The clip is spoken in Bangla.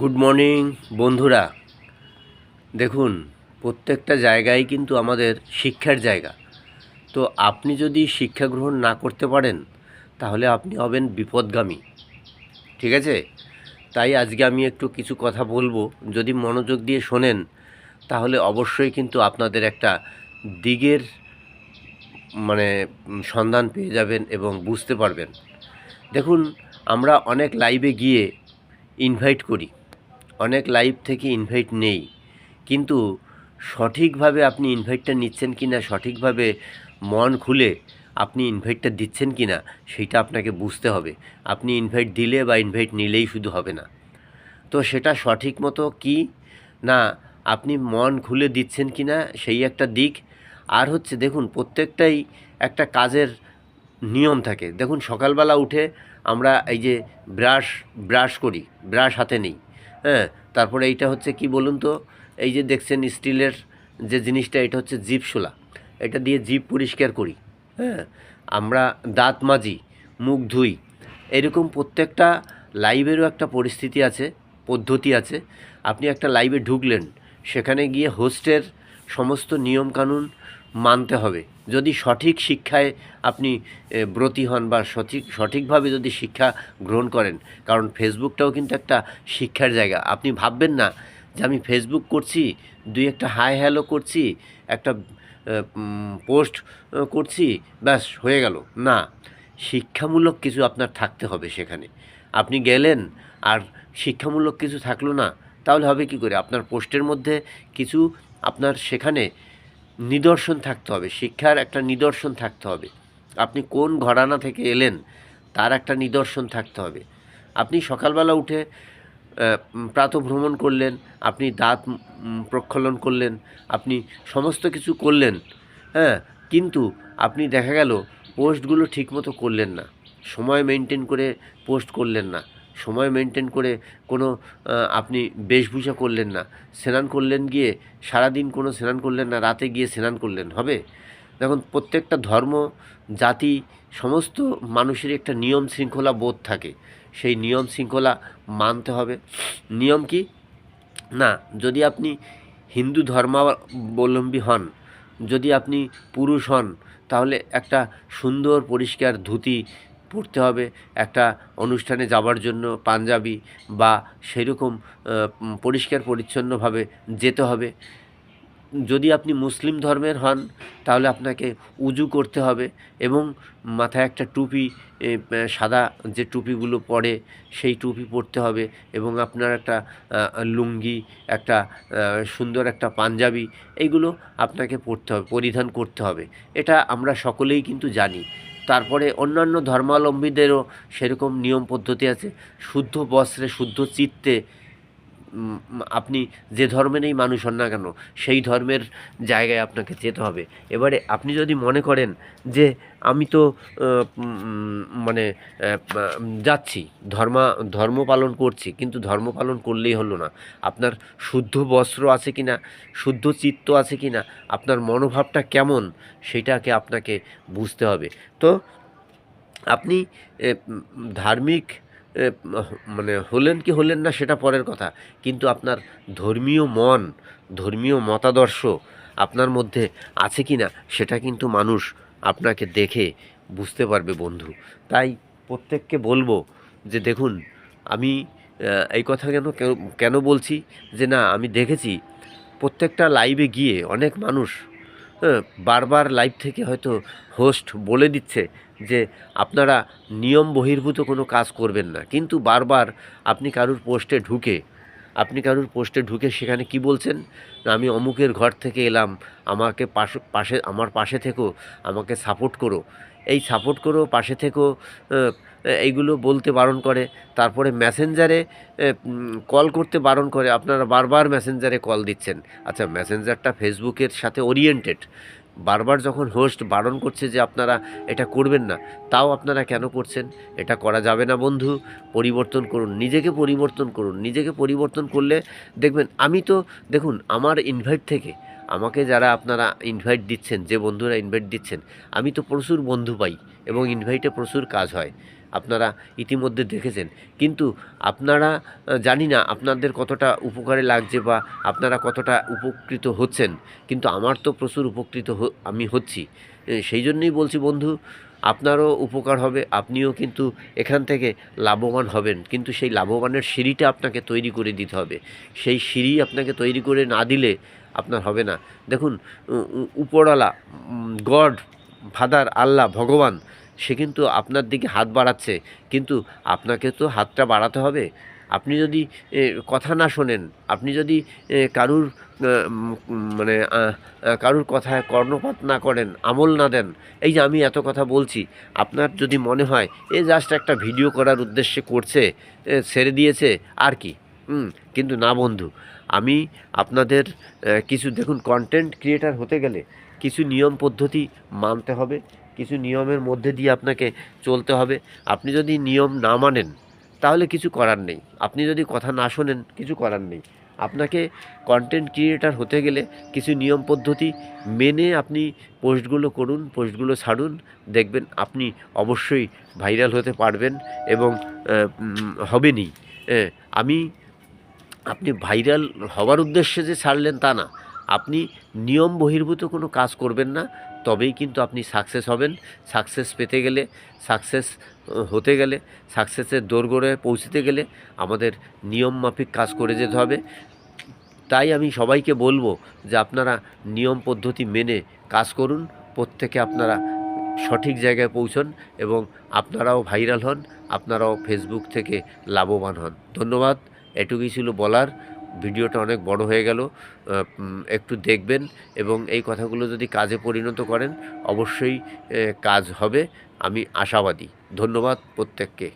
গুড মর্নিং বন্ধুরা। দেখুন, প্রত্যেকটা জায়গায় কিন্তু আমাদের শিক্ষার জায়গা। তো আপনি যদি শিক্ষা গ্রহণ না করতে পারেন, তাহলে আপনি হবেন বিপদগামী। ঠিক আছে? তাই আজকে আমি একটু কিছু কথা বলব। যদি মনোযোগ দিয়ে শোনেন, তাহলে অবশ্যই কিন্তু আপনাদের একটা দিগের মানে সন্ধান পেয়ে যাবেন এবং বুঝতে পারবেন। দেখুন, আমরা অনেক লাইভে গিয়ে ইনভাইট করি। অনেক লাইভ থেকে ইনভাইট নেই। কিন্তু সঠিকভাবে আপনি ইনভাইটটা নিচ্ছেন কি না সঠিকভাবে মন খুলে আপনি ইনভাইটটা দিচ্ছেন কি না সেইটা আপনাকে বুঝতে হবে। আপনি ইনভাইট দিলে বা ইনভাইট নিলেই শুধু হবে না। তো সেটা সঠিক মতো কি? না, আপনি মন খুলে দিচ্ছেন কি না সেই একটা দিক। আর হচ্ছে দেখুন, প্রত্যেকটাই একটা কাজের নিয়ম থাকে। দেখুন, সকালবেলা উঠে আমরা এই যে ব্রাশ ব্রাশ করি ব্রাশ হাতে নিই। হ্যাঁ তারপরে এইটা হচ্ছে কি বলুন তো? এই যে দেখছেন স্টিলের যে জিনিসটা, এটা হচ্ছে জিপ শোলা। এটা দিয়ে জিপ পরিষ্কার করি হ্যাঁ। আমরা দাঁত মাজি, মুখ ধুই, এরকম প্রত্যেকটা লাইভেরও একটা পরিস্থিতি আছে, পদ্ধতি আছে। আপনি একটা লাইভে ঢুকলেন, সেখানে গিয়ে হোস্টের সমস্ত নিয়মকানুন মানতে হবে। যদি সঠিক শিক্ষায় আপনি ব্রতী হন বা সঠিক, সঠিকভাবে যদি শিক্ষা গ্রহণ করেন, কারণ ফেসবুকটাও কিন্তু একটা শিক্ষার জায়গা। আপনি ভাববেন না যে আমি ফেসবুক করছি, দুই একটা হাই হ্যালো করছি, একটা পোস্ট করছি, ব্যাস, হয়ে গেল। না, শিক্ষামূলক কিছু আপনার থাকতে হবে সেখানে। আপনি গেলেন আর শিক্ষামূলক কিছু থাকল না, তাহলে হবে কি করে? আপনার পোস্টের মধ্যে কিছু আপনার সেখানে নিদর্শন থাকতে হবে, শিক্ষার একটা নিদর্শন থাকতে হবে। আপনি কোন ঘরানা থেকে এলেন, তার একটা নিদর্শন থাকতে হবে। আপনি সকালবেলা উঠে প্রাতঃভ্রমণ করলেন, আপনি দাঁত প্রক্ষালন করলেন, আপনি সমস্ত কিছু করলেন হ্যাঁ কিন্তু আপনি দেখা গেল পোস্টগুলো ঠিকমতো করলেন না। সময় মেনটেন করে পোস্ট করলেন না। সময় মেনটেন করে কোনো আপনি বেশভূষা করলেন না। স্নান করলেন গিয়ে, সারাদিন কোনো স্নান করলেন না, রাতে গিয়ে স্নান করলেন, হবে? দেখুন, প্রত্যেকটা ধর্ম, জাতি, সমস্ত মানুষের একটা নিয়ম শৃঙ্খলা বোধ থাকে। সেই নিয়ম শৃঙ্খলা মানতে হবে। নিয়ম কি? না, যদি আপনি হিন্দু ধর্মাবলম্বী হন, যদি আপনি পুরুষ হন, তাহলে একটা সুন্দর, পরিষ্কার ধুতি পরতে হবে একটা অনুষ্ঠানে যাওয়ার জন্য পাঞ্জাবি বা সেরকম পরিষ্কার পরিচ্ছন্নভাবে যেতে হবে। যদি আপনি মুসলিম ধর্মের হন, তাহলে আপনাকে উজু করতে হবে এবং মাথায় একটা টুপি সাদা যে টুপিগুলো পরে সেই টুপি পরতে হবে এবং আপনার একটা লুঙ্গি, একটা সুন্দর একটা পাঞ্জাবি এইগুলো আপনাকে পরতে হবে, পরিধান করতে হবে। এটা আমরা সকলেই কিন্তু জানি। তারপরে অন্যান্য ধর্মাবলম্বীদেরও সেরকম নিয়ম পদ্ধতি আছে। শুদ্ধ বস্ত্রে শুদ্ধ চিত্তে আপনি যে ধর্মেরই মানুষ হন না কেন, সেই ধর্মের জায়গায় আপনাকে যেতে হবে। এবারে আপনি যদি মনে করেন যে আমি তো মানে যাচ্ছি, ধর্মা, ধর্ম পালন করছি, কিন্তু ধর্ম পালন করলেই হলো না। আপনার শুদ্ধ বস্ত্র আছে কি না শুদ্ধ চিত্ত আছে কি না আপনার মনোভাবটা কেমন, সেটাকে আপনাকে বুঝতে হবে। তো আপনি ধার্মিক মানে হলেন কি হলেন না সেটা পরের কথা। কিন্তু আপনার ধর্মীয় মন, ধর্মীয় মতাদর্শ আপনার মধ্যে আছে কি না, সেটা কিন্তু মানুষ আপনাকে দেখে বুঝতে পারবে বন্ধু। তাই প্রত্যেককে বলব যে দেখুন, আমি এই কথা কেন কেন বলছি? যে না, আমি দেখেছি প্রত্যেকটা লাইভে গিয়ে অনেক মানুষ বারবার লাইভ থেকে হয়তো হোস্ট বলে দিচ্ছে যে, আপনারা নিয়ম বহির্ভূত কোনো কাজ করবেন না। কিন্তু বারবার আপনি কারুর পোস্টে ঢুকে, আপনি কারুর পোস্টে ঢুকে সেখানে কি বলছেন? আমি অমুকের ঘর থেকে এলাম। আমাকে পাশে পাশে, আমার পাশে থেকো। আমাকে সাপোর্ট করো। এই সাপোর্ট করো, পাশে থেকো এইগুলো বলতে বারণ করে। তারপরে মেসেঞ্জারে কল করতে বারণ করে। আপনারা বারবার মেসেঞ্জারে কল দিচ্ছেন। আচ্ছা মেসেঞ্জারটা ফেসবুকের সাথে ওরিয়েন্টেড বারবার যখন হোস্ট বারণ করছে যে আপনারা এটা করবেন না, তাও আপনারা কেন করছেন? এটা করা যাবে না, বন্ধু। পরিবর্তন করুন, নিজেকে পরিবর্তন করুন। নিজেকে পরিবর্তন করলে, দেখবেন, আমি তো, দেখুন, আমার ইনভাইট থেকে আমাকে যারা আপনারা ইনভাইট দিচ্ছেন, যে বন্ধুরা ইনভাইট দিচ্ছেন, আমি তো প্রচুর বন্ধু পাই এবং ইনভাইটে প্রচুর কাজ হয়। আপনারা ইতিমধ্যে দেখেছেন। কিন্তু আপনারা জানি না আপনাদের কতটা উপকারে লাগছে বা আপনারা কতটা উপকৃত হচ্ছেন, কিন্তু আমার তো প্রচুর উপকৃত আমি হচ্ছি। সেই জন্যই বলছি বন্ধু, আপনারও উপকার হবে, আপনিও কিন্তু এখান থেকে লাভবান হবেন। কিন্তু সেই লাভবানের সিঁড়িটা আপনাকে তৈরি করে দিতে হবে। সেই সিঁড়ি আপনাকে তৈরি করে না দিলে আপনার হবে না। দেখুন উপরওয়ালা গড, ফাদার, আল্লাহ, ভগবান, সে কিন্তু আপনার দিকে হাত বাড়াচ্ছে। কিন্তু আপনাকে তো হাতটা বাড়াতে হবে। আপনি যদি কথা না শোনেন, আপনি যদি কারুর মানে কারুর কথায় কর্ণপাত না করেন, আমল না দেন, এই যে আমি এত কথা বলছি, আপনার যদি মনে হয়, এ জাস্ট একটা ভিডিও করার উদ্দেশ্যে করছে ছেড়ে দিয়েছে, আর কি? হুম, কিন্তু না বন্ধু আমি আপনাদের কিছু দেখুন কন্টেন্ট ক্রিয়েটার হতে গেলে কিছু নিয়ম পদ্ধতি মানতে হবে কিছু নিয়মের মধ্যে দিয়ে আপনাকে চলতে হবে। আপনি যদি নিয়ম না মানেন তাহলে কিছু করার নেই। আপনি যদি কথা না শোনেন কিছু করার নেই। আপনাকে কন্টেন্ট ক্রিয়েটার হতে গেলে কিছু নিয়ম পদ্ধতি মেনে আপনি পোস্টগুলো করুন পোস্টগুলো ছাড়ুন দেখবেন আপনি অবশ্যই ভাইরাল হতে পারবেন এবং হবেনই। আমি আপনি ভাইরাল হওয়ার উদ্দেশ্যে যে ছাড়লেন তা না। আপনি নিয়ম বহির্ভূত কোনো কাজ করবেন না, তবেই কিন্তু আপনি সাকসেস হবেন। সাকসেস পেতে গেলে, সাকসেস হতে গেলে, সাকসেসের দোরগোড়ে পৌঁছতে গেলে আমাদের নিয়ম মাফিক কাজ করে যেতে হবে। তাই আমি সবাইকে বলব যে আপনারা নিয়ম পদ্ধতি মেনে কাজ করুন, প্রত্যেকে আপনারা সঠিক জায়গায় পৌঁছন এবং আপনারাও ভাইরাল হন, আপনারাও ফেসবুক থেকে লাভবান হন। ধন্যবাদ। এটুকুই ছিল বলার। ভিডিওটা অনেক বড় হয়ে গেল। একটু দেখবেন এবং এই কথাগুলো যদি কাজে পরিণত করেন, অবশ্যই কাজ হবে। আমি আশাবাদী। ধন্যবাদ প্রত্যেককে।